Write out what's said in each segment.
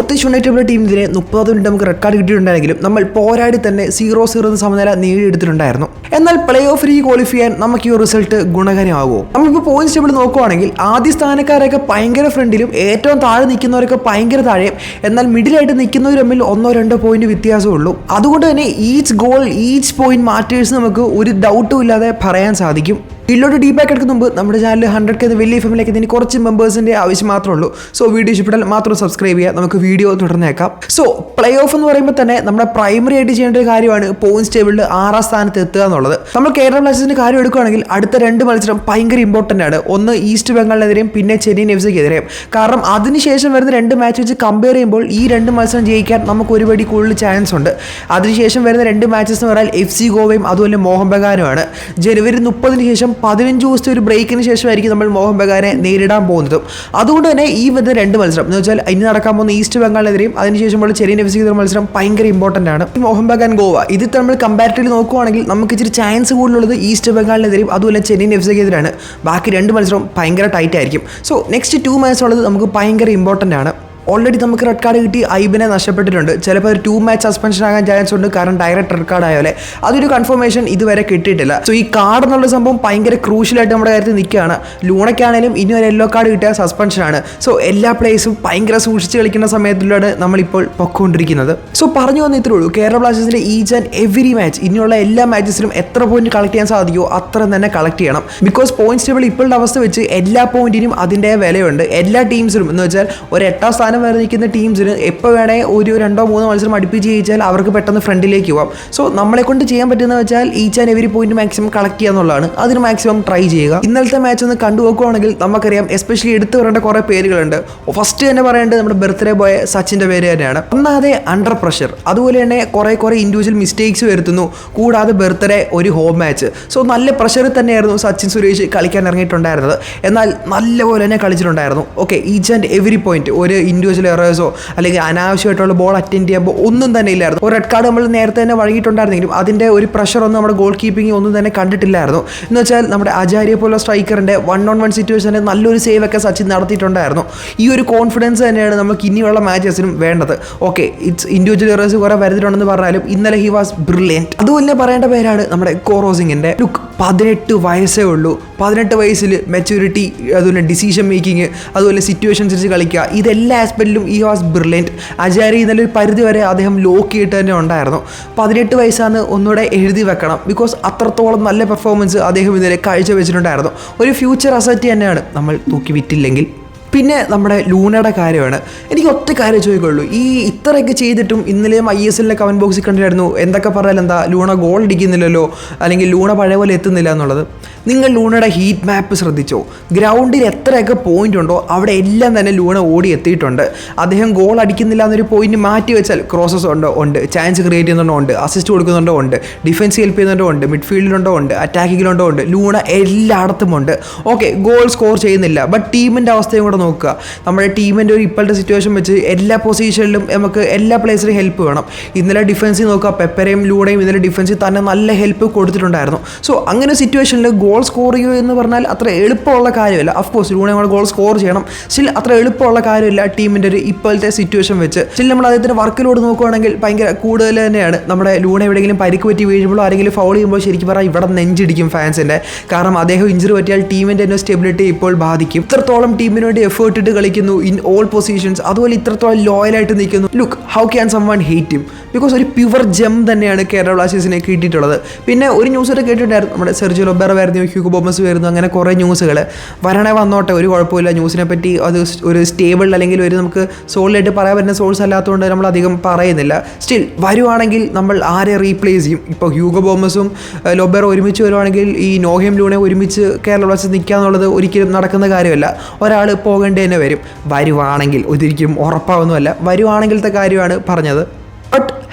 North east United ടീമിനെതിരെ മുപ്പത് minute നമുക്ക് red card കിട്ടിയിട്ടുണ്ടായെങ്കിലും നമ്മൾ പോരാടി തന്നെ സീറോ സീറോ എന്ന സമനില നേടിയെടുത്തിട്ടുണ്ടായിരുന്നു. എന്നാൽ പ്ലേ ഓഫിലേക്ക് ക്വാളിഫൈ ചെയ്യാൻ നമുക്ക് ഈ റിസൾട്ട് ഗുണകരമാകുമോ? നമ്മളിപ്പോൾ പോയിന്റ് ടേബിൾ നോക്കുവാണെങ്കിൽ ആദ്യ സ്ഥാനക്കാരൊക്കെ ഭയങ്കര ഫ്രണ്ടിലും ഏറ്റവും താഴെ നിൽക്കുന്നവരൊക്കെ ഭയങ്കര താഴെയും എന്നാൽ മിഡിലായിട്ട് നിൽക്കുന്നവർ തമ്മിൽ ഒന്നോ രണ്ടോ പോയിന്റ് വ്യത്യാസമേ ഉള്ളൂ. അതുകൊണ്ട് തന്നെ each goal each point matters നമുക്ക് ഒരു ഡൗട്ടും ഇല്ലാതെ പറയാൻ സാധിക്കും. ഇതിലോട്ട് ഡീപ്പാക്ക് എടുക്കുന്ന മുമ്പ് നമ്മുടെ ചാനൽ ഹൺഡ്രഡ് കെ വലിയ ഫാമിലിക്ക് ഇതിന് കുറച്ച് മെമ്പേഴ്സിന്റെ ആവശ്യം മാത്രമേ ഉള്ളൂ. സോ വീഡിയോ ഇഷ്ടപ്പെട്ടാൽ മാത്രം സബ്സ്ക്രൈബ് ചെയ്യുക. നമുക്ക് വീഡിയോ തുടർന്നേക്കാം. സോ പ്ലേ ഓഫ് എന്ന് പറയുമ്പോൾ തന്നെ നമ്മുടെ പ്രൈമറി ആയിട്ട് ചെയ്യേണ്ട ഒരു കാര്യമാണ് പോയിന്റ്സ് ടേബിളിൽ ആറാം സ്ഥാനത്ത് എത്തുക എന്നുള്ളത്. നമ്മൾ കേരള ബ്ലാസ്റ്റേഴ്സിന്റെ കാര്യം എടുക്കുകയാണെങ്കിൽ അടുത്ത രണ്ട് മത്സരം ഭയങ്കര ഇമ്പോർട്ടന്റ് ആണ്. ഒന്ന് ഈസ്റ്റ് ബംഗാളിനെതിരെയും പിന്നെ ചെന്നൈ എഫ് കാരണം അതിനുശേഷം വരുന്ന രണ്ട് മാച്ച് വെച്ച് കമ്പയർ ചെയ്യുമ്പോൾ ഈ രണ്ട് മത്സരം ജയിക്കാൻ നമുക്ക് ഒരുപടി കൂടുതൽ ചാൻസ് ഉണ്ട്. അതിനുശേഷം വരുന്ന രണ്ട് മാച്ചസ് എന്ന് പറഞ്ഞാൽ എഫ് സി ഗോവയും അതുപോലെ മോഹൻ ബഗാനുമാണ് ജനുവരി മുപ്പതിന് ശേഷം പതിനഞ്ച് ദിവസത്തെ ഒരു ബ്രേക്കിന് ശേഷമായിരിക്കും നമ്മൾ മോഹൻ ബഗാനെ നേരിടാൻ പോകുന്നതും. അതുകൊണ്ട് തന്നെ ഈ വരുന്ന രണ്ട് മത്സരം. എന്ന് വെച്ചാൽ ഇനി നടക്കാൻ പോകുന്ന ഈസ്റ്റ് ബംഗാളിനെതിരെയും അതിനുശേഷമുള്ള ചെന്നൈയിൻ എഫ് സി മത്സരം ഭയങ്കര ഇമ്പോർട്ടന്റ് ആണ്. മോഹൻ ബഗാൻ ഗോവ ഇത് നമ്മൾ കമ്പാരിറ്റീവ്ലി നോക്കുവാണെങ്കിൽ നമുക്ക് ഇച്ചിരി ചാൻസ് കൂടുതലുള്ളത് ഈസ്റ്റ് ബംഗാളിനെതിരെയും അതുപോലെ ചെന്നൈയിൻ എഫ് സിക്കെതിരാണ് ബാക്കി രണ്ട് മത്സരം ഭയങ്കര ടൈറ്റ് ആയിരിക്കും. സോ നെക്സ്റ്റ് ടു മാച്ച് ഉള്ളത് നമുക്ക് ഭയങ്കര ഇമ്പോർട്ടന്റ് ആണ്. ഓൾറെഡി നമുക്ക് റെഡ് കാർഡ് കിട്ടി. ഐബിനെ നഷ്ടപ്പെട്ടിട്ടുണ്ട്. ചിലപ്പോൾ ഒരു ടു മാച്ച് സസ്പെൻഷൻ ആകാൻ ചാൻസ് ഉണ്ട്. കാരണം ഡയറക്റ്റ് റെഡ് കാർഡ് ആയാലേ. അതൊരു കൺഫർമേഷൻ ഇതുവരെ കിട്ടിയിട്ടില്ല. സോ ഈ കാർഡ് എന്നുള്ള സംഭവം ഭയങ്കര ക്രൂഷ്യലായിട്ട് നമ്മുടെ കാര്യത്തിൽ നിൽക്കുകയാണ്. ലൂണയ്ക്കാണേലും ഇനി ഒരു യെല്ലോ കാർഡ് കിട്ടിയ സസ്പെൻഷനാണ് സോ എല്ലാ പ്ലേസും ഭയങ്കര സൂക്ഷിച്ച് കളിക്കുന്ന സമയത്തിലാണ് നമ്മളിപ്പോൾ പൊക്കോണ്ടിരിക്കുന്നത്. സോ പറഞ്ഞു വന്ന ഉള്ളൂ. കേരള ബ്ലാസ്റ്റേഴ്സിന്റെ ഈച്ച് ആൻഡ് എവറി മാച്ച് ഇനിയുള്ള എല്ലാ മാച്ചസിലും എത്ര പോയിന്റ് കളക്ട് ചെയ്യാൻ സാധിക്കുമോ അത്ര തന്നെ കളക്ട് ചെയ്യണം. ബിക്കോസ് പോയിന്റ്സ് ടേബിൾ ഇപ്പോഴുള്ള അവസ്ഥ വെച്ച് എല്ലാ പോയിന്റിനും അതിന്റെ വിലയുണ്ട്. എല്ലാ ടീംസിനും എന്ന് വെച്ചാൽ ഒരു എട്ടാം സ്ഥാനം വരെ നിൽക്കുന്ന ടീംസിന് എപ്പോൾ വേണേ ഒരു രണ്ടോ മൂന്നോ മത്സരം അടുപ്പിച്ച് ജയിച്ചാൽ അവർക്ക് പെട്ടെന്ന് ഫ്രണ്ടിലേക്ക് പോകാം സോ നമ്മളെ കൊണ്ട് ചെയ്യാൻ പറ്റുന്ന വെച്ചാൽ each and every point maximum collect ചെയ്യുക എന്നുള്ളതാണ്. അതിന് മാക്സിമം ട്രൈ ചെയ്യുക. ഇന്നലത്തെ മാച്ച് ഒന്ന് കണ്ടു നോക്കുവാണെങ്കിൽ നമുക്കറിയാം എസ്പെഷ്യലി എടുത്തു പറയേണ്ട കുറേ പേരുകളുണ്ട്. ഫസ്റ്റ് തന്നെ പറയേണ്ടത് നമ്മുടെ ബർത്ത്ഡേ ബോയ സച്ചിന്റെ പേര് തന്നെയാണ്. ഒന്നാതെ അണ്ടർ പ്രഷർ അതുപോലെ തന്നെ കുറേ കുറേ ഇൻഡിവിജ്വൽ മിസ്റ്റേക്സ് വരുത്തുന്നു. കൂടാതെ ബർത്ത്ഡേ ഒരു ഹോം മാച്ച് സോ നല്ല പ്രഷറിൽ തന്നെയായിരുന്നു സച്ചിൻ സുരേഷ് കളിക്കാൻ ഇറങ്ങിയിട്ടുണ്ടായിരുന്നത്. എന്നാൽ നല്ലപോലെ തന്നെ കളിച്ചിട്ടുണ്ടായിരുന്നു. Okay each and every point ഒരു ഇൻഡിവിജ്വൽ എറേഴ്സോ അല്ലെങ്കിൽ അനാവശ്യമായിട്ടുള്ള ബോൾ അറ്റൻഡ് ചെയ്യുമ്പോൾ ഒന്നും തന്നെ ഇല്ലായിരുന്നു. ഒരു റെഡ് കാർഡ് നമ്മൾ നേരത്തെ തന്നെ വഴങ്ങിയിട്ടുണ്ടായിരുന്നെങ്കിലും അതിന്റെ ഒരു പ്രഷർ ഒന്നും നമ്മുടെ ഗോൾ കീപ്പിംഗ് ഒന്നും തന്നെ കണ്ടിട്ടില്ലായിരുന്നു. എന്ന് വെച്ചാൽ നമ്മുടെ ആചാര്യ പോലുള്ള സ്ട്രൈക്കറിന്റെ വൺ ഓൺ വൺ സിറ്റുവേഷനിൽ നല്ലൊരു സേവ് ഒക്കെ സച്ചിൻ നടത്തിയിട്ടുണ്ടായിരുന്നു. ഈ ഒരു കോൺഫിഡൻസ് തന്നെയാണ് നമുക്ക് ഇനിയുള്ള മാച്ചസിനും വേണ്ടത്. ഓക്കെ ഇറ്റ്സ് ഇൻഡിവിജ്വൽ എറേഴ്സ് കുറേ വരുത്തിട്ടുണ്ടെന്ന് പറഞ്ഞാലും ഇന്നലെ ഹി വാസ് ബ്രില്യന്റ് അതുപോലെ പറയേണ്ട പേരാണ് നമ്മുടെ കോറോസിങ്ങിന്റെ ലുക്ക് പതിനെട്ട് വയസ്സേ ഉള്ളൂ. പതിനെട്ട് വയസ്സിൽ മെച്യൂരിറ്റി അതുപോലെ ഡിസിഷൻ മേക്കിംഗ് അതുപോലെ സിറ്റുവേഷൻ അനുസരിച്ച് കളിക്കുക ഇതെല്ലാ ആസ്പെക്റ്റിലും ഈ വാസ് ബ്രില്യന്റ് അജാരി ഇന്നലെ ഒരു പരിധി വരെ അദ്ദേഹം ലോക്ക് ചെയ്തിട്ട് തന്നെ ഉണ്ടായിരുന്നു. പതിനെട്ട് വയസ്സാണ് ഒന്നുകൂടെ എഴുതി വെക്കണം. ബിക്കോസ് അത്രത്തോളം നല്ല പെർഫോമൻസ് അദ്ദേഹം ഇന്നലെ കാഴ്ച കാഴ്ചവെച്ചിട്ടുണ്ടായിരുന്നു. ഒരു ഫ്യൂച്ചർ അസറ്റ് തന്നെയാണ്. നമ്മൾ തൂക്കി വിറ്റില്ലെങ്കിൽ പിന്നെ നമ്മുടെ ലൂണയുടെ കാര്യമാണ്. എനിക്ക് ഒറ്റ കാര്യം ചോദിക്കുള്ളൂ. ഈ ഇത്രയൊക്കെ ചെയ്തിട്ടും ഇന്നലെയും ഐ എസ് എല്ലിലെ കമന്റ് ബോക്സിൽ കണ്ടിട്ടായിരുന്നു എന്തൊക്കെ പറഞ്ഞാൽ എന്താ ലൂണ ഗോൾ അടിക്കുന്നില്ലല്ലോ അല്ലെങ്കിൽ ലൂണ പഴയ പോലെ എത്തുന്നില്ല എന്നുള്ളത്. നിങ്ങൾ ലൂണയുടെ ഹീറ്റ് മാപ്പ് ശ്രദ്ധിച്ചോ? ഗ്രൗണ്ടിൽ എത്രയൊക്കെ പോയിന്റ് ഉണ്ടോ അവിടെ എല്ലാം തന്നെ ലൂണ ഓടി എത്തിയിട്ടുണ്ട്. അദ്ദേഹം ഗോൾ അടിക്കുന്നില്ല എന്നൊരു പോയിന്റ് മാറ്റി വെച്ചാൽ ക്രോസസ് ഉണ്ടോ ഉണ്ട്. ചാൻസ് ക്രിയേറ്റ് ചെയ്യുന്നുണ്ടോ ഉണ്ട്. അസിസ്റ്റ് കൊടുക്കുന്നുണ്ടോ ഉണ്ട്. ഡിഫൻസ് ഹെൽപ്പ് ചെയ്യുന്നുണ്ടോ ഉണ്ട്. മിഡ്ഫീൽഡിലുണ്ടോ ഉണ്ട്. അറ്റാക്കിങ്ങിലുണ്ടോ ഉണ്ട്. ലൂണ എല്ലായിടത്തും ഉണ്ട്. ഓക്കെ ഗോൾ സ്കോർ ചെയ്യുന്നില്ല. ബട്ട് ടീമിന്റെ അവസ്ഥയും കൂടെ നോക്കുക. നമ്മുടെ ടീമിന്റെ ഒരു ഇപ്പോഴത്തെ സിറ്റുവേഷൻ വെച്ച് എല്ലാ പൊസിഷനിലും നമുക്ക് എല്ലാ പ്ലേസിലും ഹെൽപ്പ് വേണം. ഇന്നലെ ഡിഫൻസിൽ നോക്കുക. പെപ്പരയും ലൂടെയും ഇന്നലെ ഡിഫൻസിൽ തന്നെ നല്ല ഹെൽപ്പ് കൊടുത്തിട്ടുണ്ടായിരുന്നു. സോ അങ്ങനെ സിറ്റുവേഷനിൽ ഗോൾ സ്കോർ ചെയ്യുക എന്ന് പറഞ്ഞാൽ അത്ര എളുപ്പമുള്ള കാര്യമല്ല. അഫ്കോഴ്സ് ലൂടെ നമ്മൾ ഗോൾ സ്കോർ ചെയ്യണം. സ്റ്റിൽ അത്ര എളുപ്പമുള്ള കാര്യമില്ല ടീമിന്റെ ഒരു ഇപ്പോഴത്തെ സിറ്റുവേഷൻ വെച്ച്. സ്റ്റിൽ നമ്മൾ അദ്ദേഹത്തിന്റെ വർക്കിലോട് നോക്കുകയാണെങ്കിൽ ഭയങ്കര കൂടുതൽ തന്നെയാണ്. നമ്മുടെ ലൂണ എവിടെയെങ്കിലും പരിക്ക് പറ്റി വീഴുമ്പോൾ ആരെങ്കിലും ഫൗൾ ചെയ്യുമ്പോൾ ശരിക്കും പറഞ്ഞാൽ ഇവിടെ നെഞ്ചിടിക്കും ഫാൻസിന്റെ കാരണം അദ്ദേഹം ഇഞ്ചുറി പറ്റിയാൽ ടീമിന്റെ തന്നെ സ്റ്റെബിലിറ്റി ഇപ്പോൾ ബാധിക്കും. ഇത്രത്തോളം ടീമിന് വേണ്ടി എഫേർട്ട് ഇട്ട് കളിക്കുന്നു ഇൻ ഓൾ പൊസിഷൻസ് അതുപോലെ ഇത്രത്തോളം ലോയലായിട്ട് നിൽക്കുന്നു. Look how can someone hate him because ഒരു പ്യുവർ ജം തന്നെയാണ് കേരള ബ്ലാസ്റ്റേഴ്സിനെ കിട്ടിയിട്ടുള്ളത്. പിന്നെ ഒരു ന്യൂസ് ഒക്കെ കേട്ടിട്ടുണ്ടായിരുന്നു. നമ്മുടെ സെർജി ലൊബേർ വരുന്നു ഹ്യൂഗോ ബോമസ് വരുന്നു അങ്ങനെ കുറേ ന്യൂസുകൾ വരണേ വന്നോട്ടെ ഒരു കുഴപ്പമില്ല. ന്യൂസിനെ പറ്റി അത് ഒരു സ്റ്റേബിൾ അല്ലെങ്കിൽ ഒരു നമുക്ക് സോളിലായിട്ട് പറയാൻ പറ്റുന്ന സോഴ്സ് അല്ലാത്തതുകൊണ്ട് നമ്മൾ അധികം പറയുന്നില്ല. സ്റ്റിൽ വരുവാണെങ്കിൽ നമ്മൾ ആരെ റീപ്ലേസ് ചെയ്യും? ഇപ്പോൾ ഹ്യൂഗോ ബോമസും ലൊബേർ ഒരുമിച്ച് വരുവാണെങ്കിൽ ഈ നോഹേം ലൂണെ ഒരുമിച്ച് കേരള ബ്ലാസ്റ്റേഴ്സ് നിൽക്കുക എന്നുള്ളത് ഒരിക്കലും നടക്കുന്ന കാര്യമല്ല. ഒരാൾ പോകേണ്ടി തന്നെ വരും. വരുവാണെങ്കിൽ ഒരിക്കലും ഉറപ്പാവുന്നതല്ല. വരുവാണെങ്കിലത്തെ കാര്യമാണ് പറഞ്ഞത്.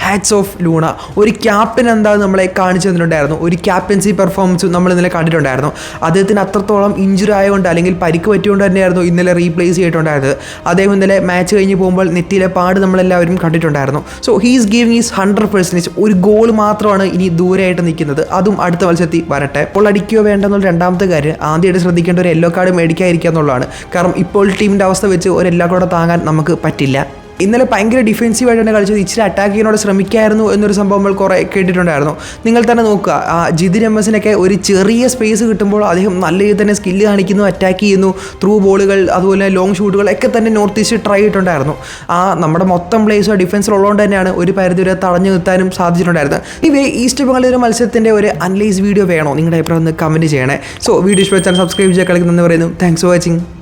ഹാറ്റ്സ് ഓഫ് ലൂണ ഒരു ക്യാപ്റ്റൻ എന്താ നമ്മളെ കാണിച്ചു തന്നിട്ടുണ്ടായിരുന്നു. ഒരു ക്യാപ്റ്റൻസി പെർഫോമൻസ് നമ്മൾ ഇന്നലെ കണ്ടിട്ടുണ്ടായിരുന്നു. അദ്ദേഹത്തിന് അത്രത്തോളം ഇഞ്ചുറി ആയതുകൊണ്ട് അല്ലെങ്കിൽ പരിക്ക് പറ്റിയുകൊണ്ട് തന്നെയായിരുന്നു ഇന്നലെ റീപ്ലേസ് ചെയ്തിട്ടുണ്ടായിരുന്നത്. അദ്ദേഹം ഇന്നലെ മാച്ച് കഴിഞ്ഞ് പോകുമ്പോൾ നെറ്റിയിലെ പാട് നമ്മളെല്ലാവരും കണ്ടിട്ടുണ്ടായിരുന്നു. So he's giving is hundred percentage ഒരു ഗോൾ മാത്രമാണ് ഇനി ദൂരെയായിട്ട് നിൽക്കുന്നത്. അതും അടുത്ത മത്സരത്തിൽ വരട്ടെ. അപ്പോൾ അടിക്കുകയോ വേണ്ടെന്നുള്ള രണ്ടാമത്തെ കാര്യം ആദ്യമായിട്ട് ശ്രദ്ധിക്കേണ്ട ഒരു യെല്ലോ കാർഡ് മേടിക്കാതിരിക്കുക എന്നുള്ളതാണ്. കാരണം ഇപ്പോൾ ടീമിന്റെ അവസ്ഥ വെച്ച് ഒരു എല്ലാ കൂടെ താങ്ങാൻ നമുക്ക് പറ്റില്ല. ഇന്നലെ ഭയങ്കര ഡിഫെൻസീവായിട്ടാണ് കളിച്ചത്. ഇച്ചിരി അറ്റാക്ക് ചെയ്യാനോട് ശ്രമിക്കായിരുന്നു എന്നൊരു സംഭവം നമ്മൾ കുറേ കേട്ടിട്ടുണ്ടായിരുന്നു. നിങ്ങൾ തന്നെ നോക്കുക. ആ ജിതിൻ എം എസിനൊക്കെ ഒരു ചെറിയ സ്പേസ് കിട്ടുമ്പോൾ അദ്ദേഹം നല്ല രീതിയിൽ തന്നെ സ്കില്ല് കാണിക്കുന്നു അറ്റാക്ക് ചെയ്യുന്നു ത്രൂ ബോളുകൾ അതുപോലെ ലോങ് ഷൂട്ടുകൾ ഒക്കെ തന്നെ നോർത്ത് ഈസ്റ്റ് ട്രൈ ചെയ്തിട്ടുണ്ടായിരുന്നു. ആ നമ്മുടെ മൊത്തം പ്ലേസ് ഡിഫൻസിൽ ഉള്ളതുകൊണ്ട് തന്നെയാണ് ഒരു പരിധി വരെ തടഞ്ഞു നിർത്താനും സാധിച്ചിട്ടുണ്ടായിരുന്നത്. ഇവേ ഈസ്റ്റ് ബംഗാളിൽ മത്സരത്തിന്റെ ഒരു അനലൈസ് വീഡിയോ വേണോ? നിങ്ങളുടെ അഭിപ്രായം ഒന്ന് കമന്റ് ചെയ്യണേ. സോ വീഡിയോ ഇഷ്ടപ്പെട്ടാൽ സബ്സ്ക്രൈബ് ചെയ്യാൻ കളിക്കുന്നെന്ന് പറയുന്നു. Thanks for watching